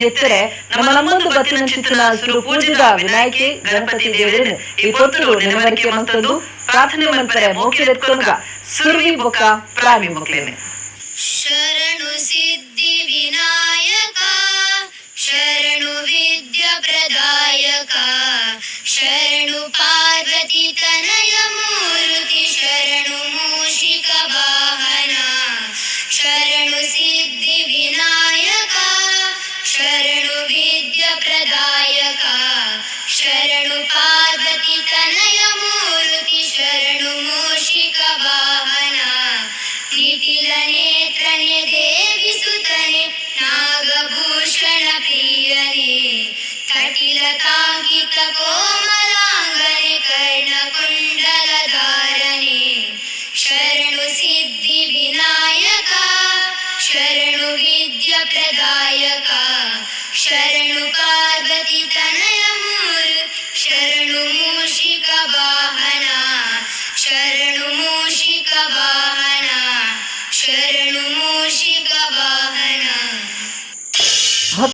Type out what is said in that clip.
ಎತ್ತರೆ ನಮ್ಮ ನಮ್ಮೊಂದು ಬತ್ತಿನ ಚಿತ್ತನ ಸುರು ಪೂಜಿದ ವಿನಾಯಕಿ ಗಣಪತಿ ದೇವರನ್ನು. ಈ ಪೊತ್ತುಲು ನೆನವರಿಕೆ ಮಂತಂದು ಪ್ರಾರ್ಥನೆ ಮಲ್ಪರೆ ಮೋಕಿಲೆತ್ಕೊನುಗ ಸುರ್ವಿ ಬೊಕ್ಕ ಪ್ರಾಮಿ ಮೊಕ್ಲೇನೆ ನೇತ್ರನೆ ದೇವಿಸುತ್ತನೆ ನಾಗಭೂಷಣ ಪ್ರಿಯನೇ ಕಟಿಲ ತಾಗಿತ ಕೋಮಲಾಂಗನೆ ಕರ್ಣಕುಂಡಲ ಧಾರನೆ ಶರಣು ಸಿದ್ಧಿ ವಿನಾಯಕ ಶರಣು ವಿದ್ಯ ಪ್ರದಾ